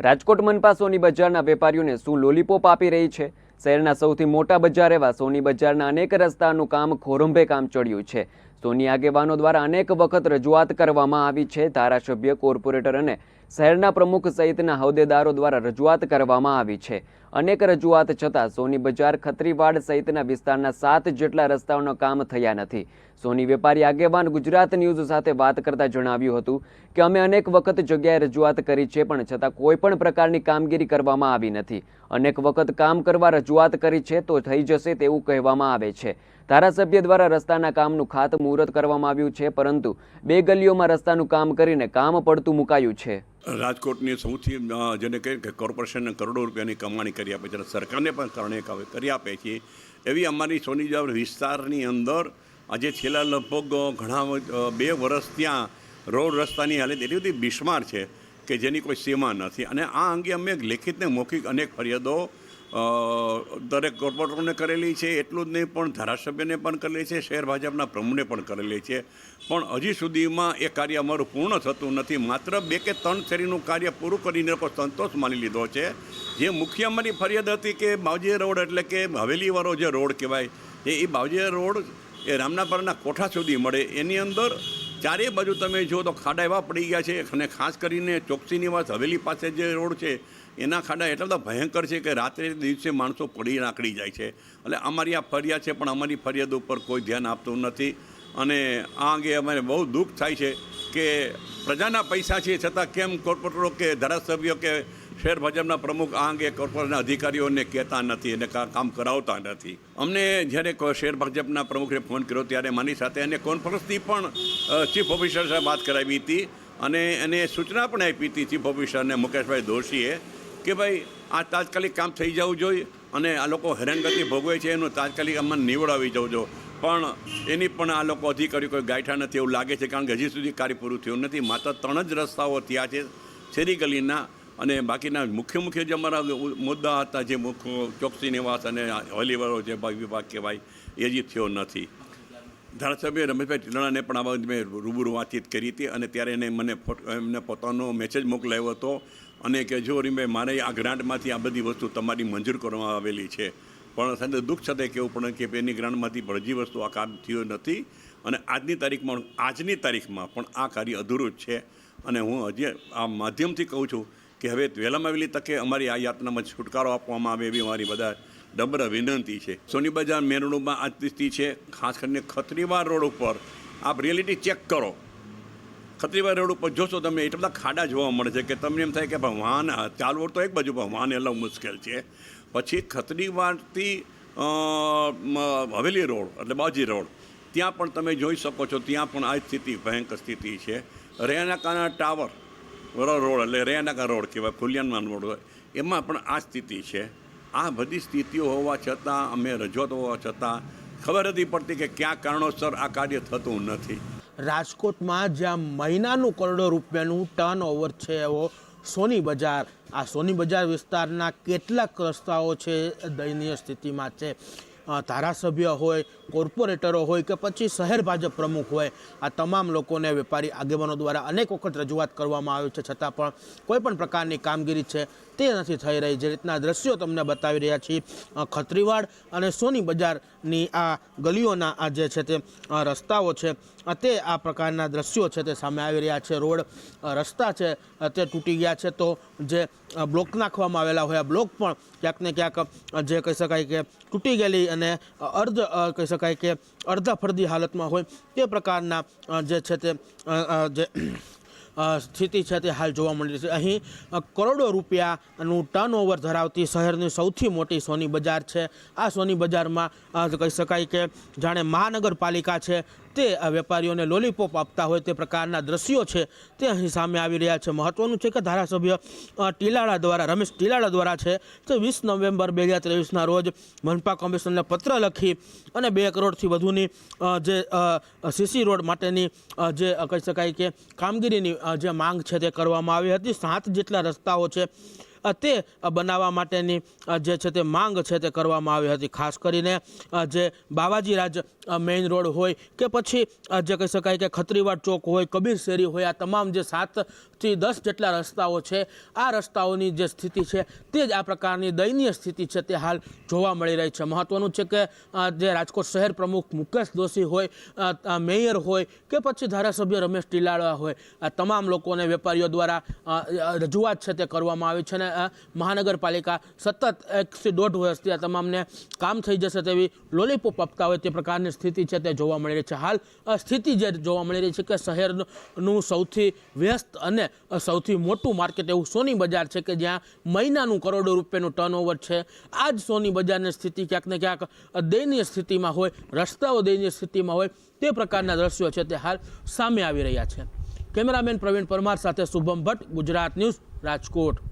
રાજકોટ મનપા સોની બજારના વેપારીઓને શું લોલીપોપ આપી રહી છે? શહેરના સૌથી મોટા બજાર એવા સોની બજારના અનેક રસ્તાનું કામ ખોરંભે કામ ચડ્યું છે. સોની આગેવાનો દ્વારા અનેક વખત રજૂઆત કરવામાં આવી છે. ધારાસભ્ય, કોર્પોરેટર અને શહેરના પ્રમુખ સહિતના હોદ્દેદારો દ્વારા રજૂઆત કરવામાં આવી છે. અનેક રજૂઆત છતાં સોની બજાર ખત્રીવાડ સહિતના વિસ્તારના સાત જેટલા રસ્તાઓનો કામ થયા નથી. સોની વેપારી આગેવાન ગુજરાત ન્યૂઝ સાથે વાત કરતા જણાવ્યું હતું કે અમે અનેક વખત જગ્યાએ રજૂઆત કરી છે પણ છતાં કોઈ પણ પ્રકારની કામગીરી કરવામાં આવી નથી. અનેક વખત કામ કરવા રજૂઆત કરી છે તો થઈ જશે તેવું કહેવામાં આવે છે. ધારાસભ્ય દ્વારા રસ્તાના કામનું ખાતમુહૂર્ત કરવામાં આવ્યું છે પરંતુ બે ગલીઓમાં રસ્તાનું કામ કરીને કામ પડતું મુકાયું છે. રાજકોટની સૌથી જેને કહે કે કોર્પોરેશનને કરોડો રૂપિયાની કમાણી કરી આપે છે સરકારને પણ કરણે કરી આપે છે. એવી અમારી સોની સોનીજાવ વિસ્તારની અંદર આજે છેલ્લા લગભગ ઘણા બે વર્ષ ત્યાં રોડ રસ્તાની હાલત એટલી બધી બિસ્માર છે કે જેની કોઈ સીમા નથી. અને આ અંગે અમે લેખિતને મૌખિક અનેક ફરિયાદો દરેક કોર્પોરેટરને કરેલી છે, એટલું જ નહીં, પણ ધારાસભ્યને પણ કરેલી છે શહેર ભાજપના પ્રમુખને પણ કરેલી છે. પણ હજી સુધીમાં એ કાર્ય અમારું પૂર્ણ થતું નથી. માત્ર બે કે ત્રણ શેરીનું કાર્ય પૂરું કરીને લોકો સંતોષ માની લીધો છે. જે મુખ્ય અમારી ફરિયાદ હતી કે બાવજી રોડ એટલે કે હવેલીવાળો જે રોડ કહેવાય, એ એ બાવજી રોડ એ રામનાપરના કોઠા સુધી મળે. એની અંદર ચારે બાજુ તમે જુઓ તો ખાડા એવા પડી ગયા છે અને ખાસ કરીને ચોકસી નિવાસ હવેલી પાસે જે રોડ છે એના ખાડા એટલા બધા ભયંકર છે કે રાત્રે દિવસે માણસો પડી નાકડી જાય છે. એટલે અમારી આ ફરિયાદ છે, પણ અમારી ફરિયાદ ઉપર કોઈ ધ્યાન આપતું નથી. અને આ અંગે અમારે બહુ દુઃખ થાય છે કે પ્રજાના પૈસા છે, છતાં કેમ કોર્પોરેટરો કે ધારાસભ્યો કે શેર ભાજપના પ્રમુખ આ અંગે કોર્પોરેટના અધિકારીઓને કહેતા નથી અને કામ કરાવતા નથી. અમને જ્યારે શહેર ભાજપના પ્રમુખે ફોન કર્યો ત્યારે મારી સાથે એને કોન્ફરન્સથી પણ ચીફ ઓફિસર સાથે વાત કરાવી હતી. અને એને સૂચના પણ આપી હતી ચીફ ઓફિસરને મુકેશભાઈ દોશીએ કે ભાઈ, આ તાત્કાલિક કામ થઈ જવું જોઈએ અને આ લોકો હેરાનગતિ ભોગવે છે, એનું તાત્કાલિક અમને નીવડાવી જવું જો પણ એની પણ આ લોકો અધિકારીઓ કોઈ ગાંઠા નથી એવું લાગે છે, કારણ કે હજી સુધી કાર્ય પૂરું થયું નથી. માત્ર ત્રણ જ રસ્તાઓ ત્યાં છે શેરી ગલીના અને બાકીના મુખ્ય મુખ્ય જે અમારા મુદ્દા હતા, જે મુખ્ય ચોકસી નિવાસ અને હલીવાળો જે ભાગ વિભાગ કહેવાય, એ હજી થયો નથી. ધારાસભ્ય રમેશભાઈ ટીલાણાને પણ આ બાબતે મેં રૂબરૂ વાતચીત કરી હતી અને ત્યારે એને મને એમને પોતાનો મેસેજ મોકલાવ્યો હતો અને કે જો રીમભાઈ મારે આ ગ્રાન્ટમાંથી આ બધી વસ્તુ તમારી મંજૂર કરવામાં આવેલી છે. પણ સાથે દુઃખ સાથે કહેવું પડે કે એની ગ્રાન્ટમાંથી પણ વસ્તુ આ કામ થયું નથી. અને આજની તારીખમાં આજની તારીખમાં પણ આ કાર્ય અધૂરું જ છે. અને હું હજી આ માધ્યમથી કહું છું કે હવે વહેલામાં વહેલી તકે અમારી આ યાતનામાં છુટકારો આપવામાં આવે એવી મારી બધા ડબર વિનંતી છે. સોની બજાર મેન રોડમાં આ સ્થિતિ છે. ખાસ કરીને ખત્રીવાર રોડ ઉપર. આપ રિયાલિટી ચેક કરો. ખત્રીવા રોડ ઉપર જોશો તમે એટલા બધા ખાડા જોવા મળે છે કે તમને એમ થાય કે ભાઈ વાહન ચાલવું તો એક બાજુ પણ વાહન એલાવ મુશ્કેલ છે. પછી ખત્રીવાડથી હવેલી રોડ એટલે બાજી રોડ, ત્યાં પણ તમે જોઈ શકો છો, ત્યાં પણ આ સ્થિતિ ભયંકર સ્થિતિ છે. રેનાકાના ટાવર રોડ એટલે રેનાકા રોડ કહેવાય ફુલિયાનમાન રોડ હોય, એમાં પણ આ સ્થિતિ છે. આ બધી સ્થિતિઓ હોવા છતાં, અમે રજૂઆત હોવા છતાં, ખબર નથી પડતી કે કયા કારણોસર આ કાર્ય થતું નથી. રાજકોટમાં જ્યાં મહિનાનું કરોડો રૂપિયાનું ટર્ન ઓવર છે એવો સોની બજાર. આ સોની બજાર વિસ્તારના કેટલાક રસ્તાઓ છે, દયનીય સ્થિતિમાં છે. ધારાસભ્ય હોય, કોર્પોરેટરો હોય કે પછી શહેર ભાજપ પ્રમુખ હોય, આ તમામ લોકોને વેપારી આગેવાનો દ્વારા અનેક વખત રજૂઆત કરવામાં આવી છે. છતાં પણ કોઈ પણ પ્રકારની કામગીરી છે તે નથી થઈ રહી. જે રીતના દ્રશ્યો તમને બતાવી રહ્યા છીએ ખત્રીવાડ અને સોની બજારની આ ગલીઓના આ જે છે તે રસ્તાઓ છે તે આ પ્રકારના દ્રશ્યો છે તે સામે આવી રહ્યા છે. રોડ રસ્તા છે તે તૂટી ગયા છે. તો જે બ્લોક નાખવામાં આવેલા હોય, આ બ્લોક પણ ક્યાંક ને ક્યાંક જે કહી શકાય કે તૂટી ગયેલી અને અર્ધ કહી શકાય કે અડધા હાલતમાં હોય તે પ્રકારના જે છે તે જે સ્થિતિ છે તે હાલ જોવા મળી છે. અહીં કરોડો રૂપિયાનું ટર્નઓવર ધરાવતી શહેરની સૌથી મોટી સોની બજાર છે. આ સોની બજારમાં કહી શકાય કે જાણે મહાનગરપાલિકા છે તે વેપારીઓને લોલીપોપ આપતા હોય તે પ્રકારના દ્રશ્યો છે તે અહીં સામે આવી રહ્યા છે. મહત્વનું છે કે ધારાસભ્ય ટીલાળા દ્વારા, રમેશ ટીલાળા દ્વારા છે તે વીસ નવેમ્બર બે હજાર ત્રેવીસના રોજ મનપા કમિશનરને પત્ર લખી અને બે કરોડથી વધુની જે સીસી રોડ માટેની જે કહી શકાય કે કામગીરીની જે માંગ છે તે કરવામાં આવી હતી. સાત જેટલા રસ્તાઓ છે તે બનાવવા માટેની જે છે તે માંગ છે તે કરવામાં આવી હતી. ખાસ કરીને જે બાવાજી રાજ મેઇન રોડ હોય કે પછી જે કહી શકાય કે ખત્રીવાડ ચોક હોય, કબીર શેરી હોય, આ તમામ જે સાતથી દસ જેટલા રસ્તાઓ છે, આ રસ્તાઓની જે સ્થિતિ છે, તે જ આ પ્રકારની દયનીય સ્થિતિ છે તે હાલ જોવા મળી રહી છે. મહત્વનું છે કે જે રાજકોટ શહેર પ્રમુખ મુકેશ દોશી હોય મેયર હોય કે પછી ધારાસભ્ય રમેશ ટીલાળા હોય, આ તમામ લોકોને વેપારીઓ દ્વારા રજૂઆત છે તે કરવામાં આવી છે અને મહાનગરપાલિકા સતત એકથી દોઢ વર્ષથી આ તમામને કામ થઈ જશે તેવી લોલીપોપ આપતા હોય તે પ્રકારની સ્થિતિ છે તે જોવા મળી રહી છે. હાલ સ્થિતિ જે જોવા મળી રહી છે કે શહેરનું સૌથી વ્યસ્ત અને સૌથી મોટું માર્કેટ એવું સોની બજાર છે કે જ્યાં મહિનાનું કરોડો રૂપિયાનું ટર્નઓવર છે. આ જ સોની બજારની સ્થિતિ ક્યાંક ને ક્યાંક દયનીય સ્થિતિમાં હોય, રસ્તાઓ દયનીય સ્થિતિમાં હોય તે પ્રકારના દ્રશ્યો છે તે હાલ સામે આવી રહ્યા છે. કેમેરામેન પ્રવીણ પરમાર સાથે શુભમ ભટ્ટ, ગુજરાત ન્યૂઝ રાજકોટ.